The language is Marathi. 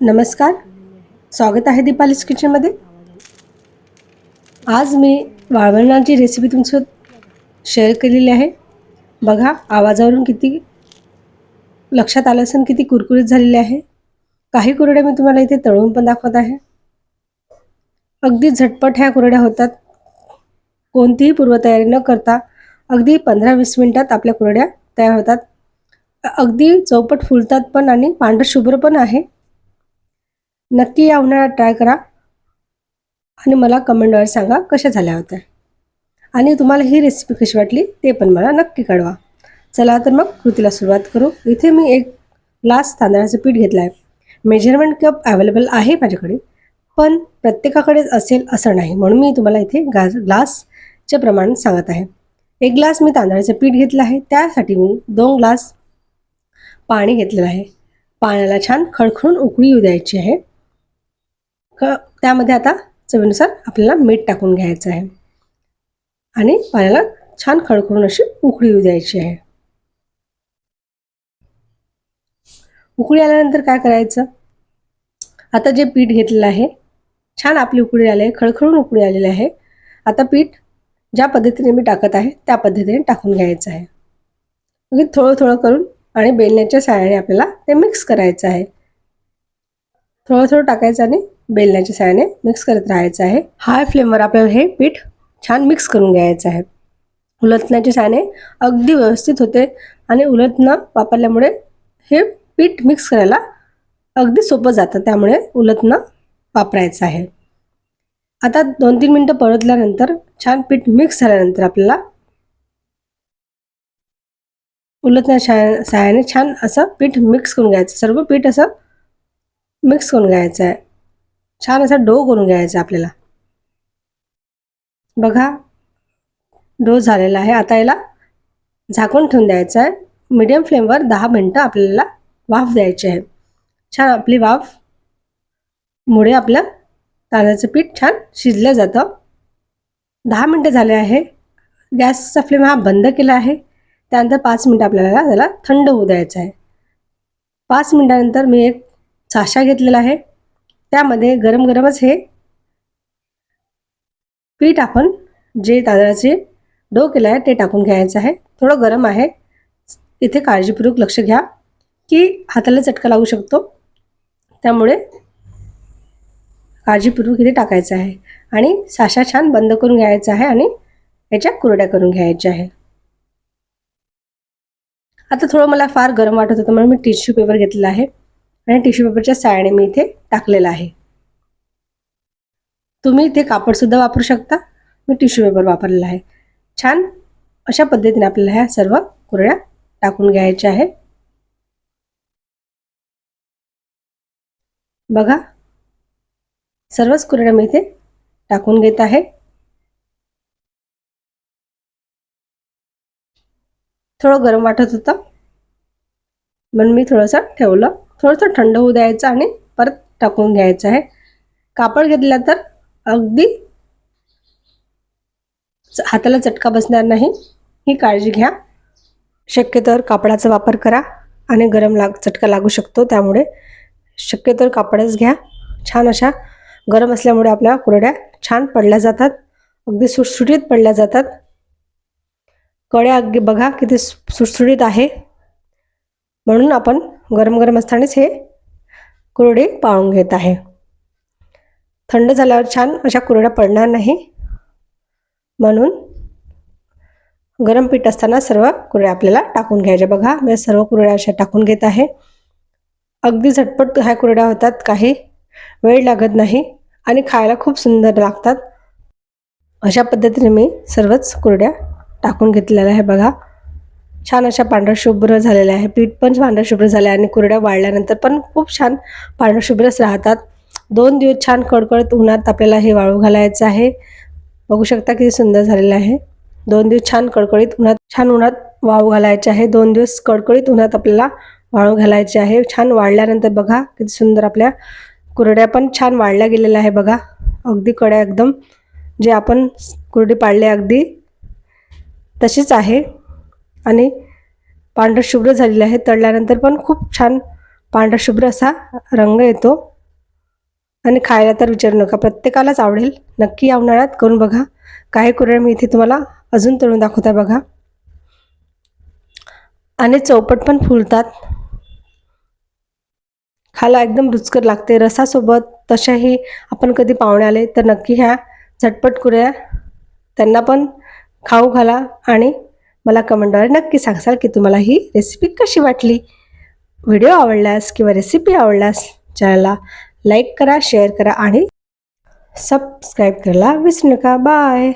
नमस्कार. स्वागत आहे दीपालीस किचनमध्ये. आज मी वाळवणाची रेसिपी तुमच्यासोबत शेअर केलेली आहे. बघा आवाजावरून किती लक्षात आलं असेल किती कुरकुरीत झालेले आहे. काही कुरड्या मी तुम्हाला इथे तळून पण दाखवत आहे. अगदी झटपट ह्या कुरड्या होतात. कोणतीही पूर्वतयारी न करता अगदी पंधरा वीस मिनटात आपल्या कुरड्या तयार होतात. अगदी चौपट फुलतात पण आणि पांढर शुभ्र पण आहे. नक्की या उन्हाळ्यात ट्राय करा. आणि मला कमेंटवर सांगा कशा झाल्या होत्या. आणि तुम्हाला ही रेसिपी कशी वाटली ते पण मला नक्की कळवा. चला तर मग कृतीला सुरुवात करू. इथे मी एक ग्लास तांदळाचं पीठ घेतलं आहे मेजरमेंट कप अवेलेबल आहे माझ्याकडे. पण प्रत्येकाकडेच असेल असं नाही. म्हणून मी तुम्हाला इथे गा ग्लासचे प्रमाण सांगत आहे. एक ग्लास मी तांदळाचं पीठ घेतलं आहे. त्यासाठी मी दोन ग्लास पाणी घेतलेलं आहे. पाण्याला छान खळखळून उकळी येऊ द्यायची आहे. क त्यामध्ये आता चवीनुसार आपल्याला मीठ टाकून घ्यायचं आहे. आणि पाण्याला छान खळखळून अशी उकळी येऊ द्यायची आहे. उकळी आल्यानंतर काय करायचं? आता जे पीठ घेतलेलं आहे छान आपली उकळी आली आहे खळखळून उकळी आलेली आहे. आता पीठ ज्या पद्धतीने मी टाकत आहे त्या पद्धतीने टाकून घ्यायचं आहे. थोडं थोडं करून आणि बेलण्याच्या साह्याने आपल्याला ते मिक्स करायचं आहे. थोडं थोडं टाकायचं आणि बेलण्याच्या साह्याने मिक्स करत राहायचं आहे. हाय फ्लेमवर आपल्याला हे पीठ छान मिक्स करून घ्यायचं आहे. उलटण्याच्या साह्याने अगदी व्यवस्थित होते आणि उलटणं वापरल्यामुळे हे पीठ मिक्स करायला अगदी सोपं जातं. त्यामुळे उलटणं वापरायचं आहे. आता दोन तीन मिनटं परतल्यानंतर छान पीठ मिक्स झाल्यानंतर आपल्याला उलटण्या शा सहाय्याने छान असं पीठ मिक्स करून घ्यायचं. सर्व पीठ असं मिक्स करून घ्यायचं आहे. छान असा डो करून घ्यायचा आपल्याला. बघा डो झालेला आहे. आता याला झाकून ठेवून द्यायचं आहे. मीडियम फ्लेमवर दहा मिनटं आपल्याला वाफ द्यायची आहे. छान आपली वाफ मुळे आपलं तांदळाचं पीठ छान शिजलं जातं. दहा मिनटं झाले आहे. गॅसचा फ्लेम हा बंद केला आहे. त्यानंतर पाच मिनटं आपल्याला त्याला थंड होऊ द्यायचं आहे. पाच मिनटानंतर मी एक साशा घेतलेला आहे. त्यामध्ये गरम गरमच हे पीठ आपण जे तांदळाचे डो केलं आहे ते टाकून घ्यायचं आहे. थोडं गरम आहे. इथे काळजीपूर्वक लक्ष घ्या की हाताला चटका लागू शकतो. त्यामुळे काळजीपूर्वक इथे टाकायचं आहे. आणि साशा छान बंद करून घ्यायचा आहे आणि याच्या कुरड्या करून घ्यायच्या आहे. आता थोडं मला फार गरम वाटत होतं म्हणून मी टिश्यू पेपर घेतलेला आहे. आणि टिश्यू पेपरच्या सायाने मी इथे टाकलेला आहे. तुम्ही इथे कापडसुद्धा वापरू शकता. मी टिश्यू पेपर वापरलेला आहे. छान अशा पद्धतीने आपल्याला ह्या सर्व कुरड्या टाकून घ्यायच्या आहे बघा सर्वच कुरड्या मी इथे टाकून घेत आहे. थोडं गरम वाटत होतं. म्हणून मी थोडंसं ठेवलं. थोडंसं थंड होऊ द्यायचं आणि परत टाकून घ्यायचं आहे. कापड घेतला तर अगदी हाताला चटका बसणार नाही. ही काळजी घ्या. शक्यतोवर कापडाचा वापर करा आणि गरम लाग चटका लागू शकतो. त्यामुळे शक्यतोवर कापडच घ्या. छान अशा गरम असल्यामुळे आपल्या कुरड्या छान पडल्या जातात. अगदी सुटसुटीत पडल्या जातात. कड्या अगदी बघा किती सुटसुटीत आहे. म्हणून आपण गरम गरम असतानाच हे कुरडे पाळून घेत आहे. थंड झाल्यावर छान अशा कुरड्या पडणार नाही. म्हणून गरम पीठ असताना सर्व कुरड्या आपल्याला टाकून घ्यायच्या. बघा मी सर्व कुरड्या अशा टाकून घेत आहे. अगदी झटपट ह्या कुरड्या होतात काही वेळ लागत नाही आणि खायला खूप सुंदर लागतात. अशा पद्धतीने मी सर्वच कुरड्या टाकून घेतलेलं आहे बघा. छान अशा पांढऱ्या शुभ्र झालेल्या आहे. पीठ पण पांढऱ्या शुभ्र झालं आहे आणि कुरड्या वाळल्यानंतर पण खूप छान पांढऱ्या शुभ्रच राहतात. दोन दिवस छान कडकडत उन्हात आपल्याला हे वाळू घालायचं आहे. बघू शकता किती सुंदर झालेलं आहे. दोन दिवस छान कडकडीत उन्हात छान उन्हात वाळू घालायचे आहे. दोन दिवस कडकडीत उन्हात आपल्याला वाळू घालायचे आहे. छान वाळल्यानंतर बघा किती सुंदर आपल्या कुरड्या पण छान वाळल्या गेलेल्या आहे बघा. अगदी कड्या एकदम. जे आपण कुरडी पाडले अगदी तशीच आहे. आणि पांढरं शुभ्र झालेलं आहे. तळल्यानंतर पण खूप छान पांढरशुभ्र असा रंग येतो. आणि खायला तर विचारू नका. प्रत्येकालाच आवडेल. नक्की या उन्हाळ्यात करून बघा. काही कुरळ मी इथे तुम्हाला अजून तळून दाखवता बघा. आणि चौपट पण फुलतात. खायला एकदम रुचकर लागते. रसासोबत तशाही आपण कधी पाहुणे आले तर नक्की ह्या झटपट कुऱ्या त्यांना पण खाऊ घाला आणि मला कमेंटद्वारे नक्की सांगसाल की तुम्हाला ही रेसिपी कशी वाटली. व्हिडिओ आवडल्यास किंवा रेसिपी आवडल्यास चॅनलला लाईक करा शेअर करा आणि सबस्क्राईब करायला विसरू नका. बाय